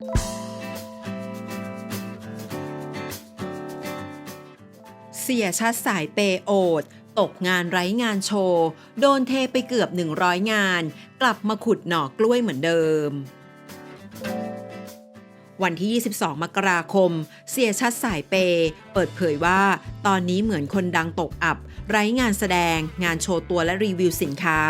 เสียชัดสายเปย์โอด ตกงานไร้งานโชว์ โดนเทไปเกือบ 100 งาน กลับมาขุดหน่อกล้วยเหมือนเดิม วันที่ 22 มกราคม เสียชัดสายเปย์เปิดเผยว่าตอนนี้เหมือนคนดังตกอับ ไร้งานแสดง งานโชว์ตัวและรีวิวสินค้า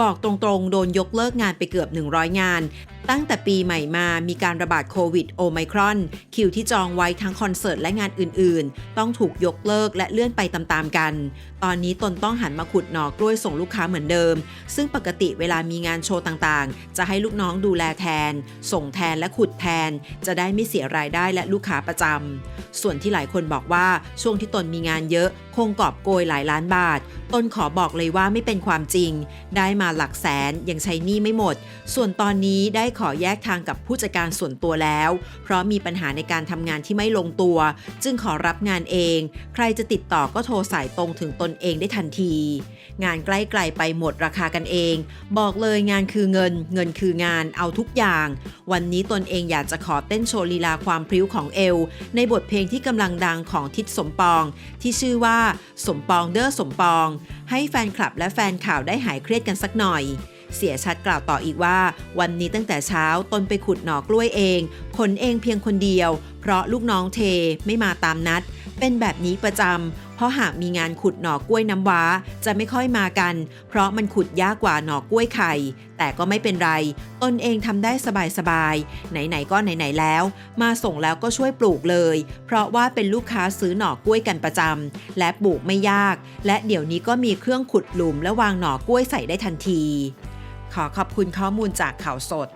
บอกตรงๆ โดนยกเลิกงานไปเกือบ 100 งาน ตั้งแต่ปีใหม่มามีการระบาดโควิดโอไมครอน คิวที่จองไว้ทั้งคอนเสิร์ตและงานอื่นๆ ต้องถูกยกเลิกและเลื่อนไปตามๆกัน ตอนนี้ตนต้องหันมาขุดหน่อกล้วยส่งลูกค้าเหมือนเดิม ซึ่งปกติเวลามีงานโชว์ต่างๆ จะให้ลูกน้องดูแลแทน ส่งแทนและขุดแทน จะได้ไม่เสียรายได้และลูกค้าประจำส่วนที่หลายคนบอกว่าช่วงที่ตนมีงานเยอะ งกอบโกยหลายล้านบาทตนขอบอกเลยว่าไม่เป็นความจริง ได้มาหลักแสนยังใช้หนี้ไม่หมด ส่วนตอนนี้ได้ขอแยกทางกับผู้จัดการส่วนตัวแล้ว เพราะมีปัญหาในการทำงานที่ไม่ลงตัว จึงขอรับงานเอง ใครจะติดต่อก็โทรสายตรงถึงตนเองได้ทันที งานใกล้ไกลไปหมดราคากันเอง บอกเลยงานคือเงิน เงินคืองานเอาทุกอย่าง วันนี้ตนเองอยากจะขอเต้นโชว์ลีลาความพริ้วของเอว ในบทเพลงที่กำลังดังของทิศสมปอง ที่ชื่อว่าสมปองเด้อสมปอง ให้แฟนคลับและแฟนข่าวได้หายเครียดกันสักหน่อย เสียชัดกล่าวต่ออีกว่า วันนี้ตั้งแต่เช้าตนไปขุดหน่อกล้วยเอง ขนเองเพียงคนเดียว เพราะลูกน้องเทไม่มาตามนัด เป็นแบบนี้ประจำ เพราะหากมีงานขุดหน่อกล้วยน้ำว้าจะไม่ค่อยมากัน เพราะมันขุดยากกว่าหน่อกล้วยไข่ แต่ก็ไม่เป็นไร ตนเองทำได้สบายๆ ไหนๆก็ไหนๆแล้ว มาส่งแล้วก็ช่วยปลูกเลย เพราะว่าเป็นลูกค้าซื้อหน่อกล้วยกันประจำและปลูกไม่ยาก และเดี๋ยวนี้ก็มีเครื่องขุดหลุมและวางหน่อกล้วยใส่ได้ทันที ขอขอบคุณข้อมูลจากข่าวสด